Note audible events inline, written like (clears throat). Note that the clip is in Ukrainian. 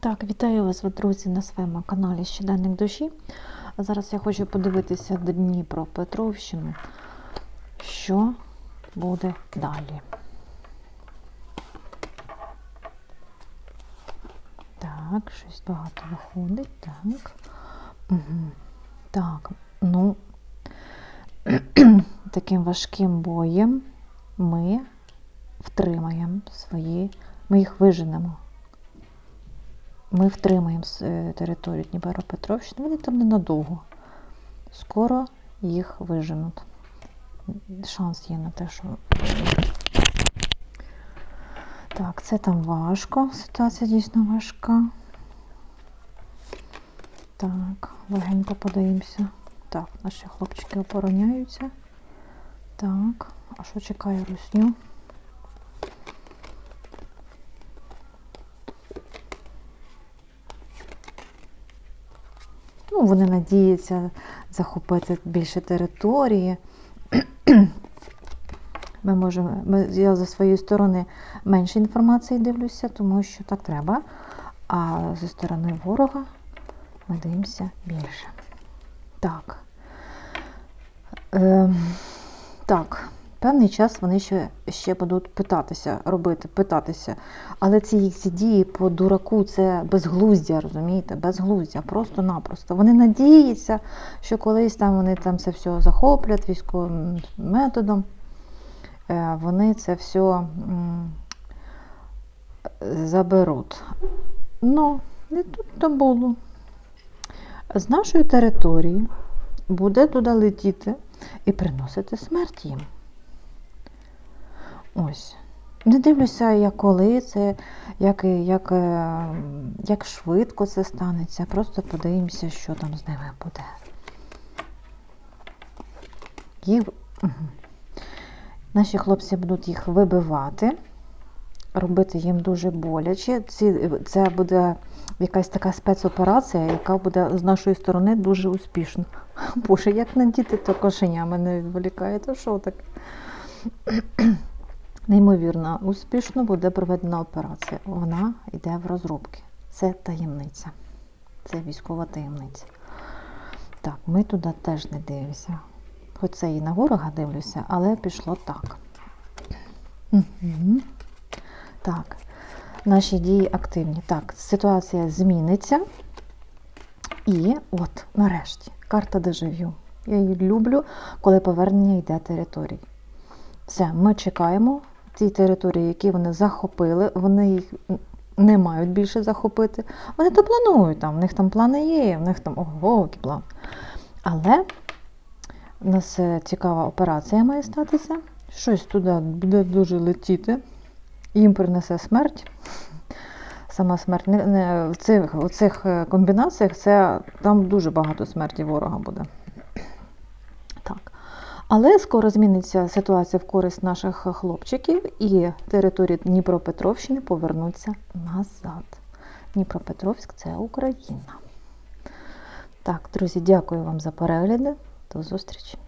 Так, вітаю вас, друзі, на своєму каналі Щоденник душі. Зараз я хочу подивитися Дніпропетровщину, що буде далі. Так, щось багато виходить. Так. Угу. Так, ну, (clears throat) таким важким боєм ми втримаємо свої, ми їх виженемо. Ми втримаємо е, територію Дніпропетровщини, вони там ненадовго. Скоро їх виженуть. Шанс є на те, що. Так, це там важко. Ситуація дійсно важка. Так, легенько подаємося. Так, наші хлопчики обороняються. Так, а що чекає русню? Ну, вони надіються захопити більше території. Ми можемо, я за своєї сторони менше інформації дивлюся, тому що так треба. А зі сторони ворога ми дивимося більше. Так. Ем, так, певний час вони ще, ще будуть питатися, робити, питатися. Але ці їх дії по дураку це безглуздя, розумієте? Безглуздя, просто-напросто. Вони надіються, що колись там вони там це все захоплять військовим методом. Е, Вони це все заберуть. Ну, не тут то було. З нашої території буде туди летіти і приносити смерть їм. Ось. Не дивлюся, як коли це, як, як, е, як швидко це станеться. Просто подивимося, що там з ними буде. Їх... Наші хлопці будуть їх вибивати, робити їм дуже боляче. Ці, це буде якась така спецоперація, яка буде з нашої сторони дуже успішна. Боже, як на діти то кошеня мене відволікає, то що так? Неймовірно, успішно буде проведена операція. Вона йде в розробки. Це таємниця. Це військова таємниця. Так, ми туди теж не дивимося. Хоч це і на ворога дивлюся, але пішло так. Так, наші дії активні. Так, ситуація зміниться. І от, нарешті, карта дежавю. Я її люблю, коли повернення йде територій. Все, ми чекаємо ті території, які вони захопили, вони їх не мають більше захопити. Вони то планують там, в них там плани є, в них там ого, який план. Але у нас е, цікава операція має статися. Щось туди буде дуже летіти, їм принесе смерть. Сама смерть не, не, в цих, у цих е, комбінаціях це там дуже багато смерті ворога буде. Але скоро зміниться ситуація в користь наших хлопчиків, і території Дніпропетровщини повернуться назад. Дніпропетровськ це Україна. Так, друзі, дякую вам за перегляди. До зустрічі!